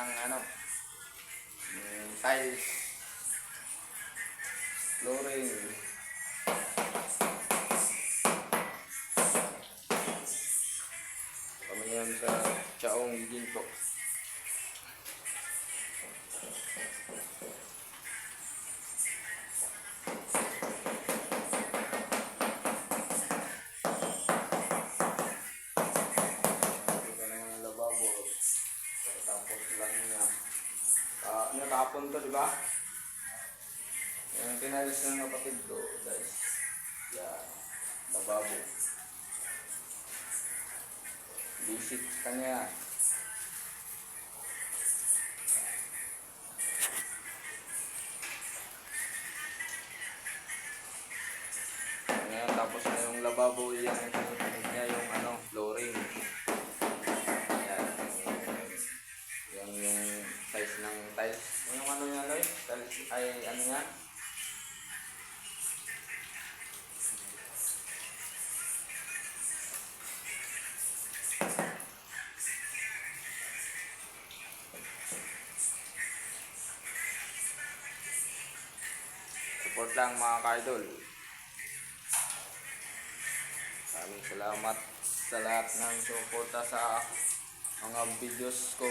ng ano, yung tiles, flooring. Kami yan sa Chaong Ginto. Tapos lang niya. Ah, ano tapon to, di ba? Yan, pinalis ng kapatid ko, guys. Yan, lababo. Basic kanya. Ngayon, tapos na yung lababo, yan, size ng tiles. Yung ano niya, Loy? Tiles, ay, ano niya? Support lang mga ka-idol. Maraming salamat sa lahat ng suporta sa mga videos ko.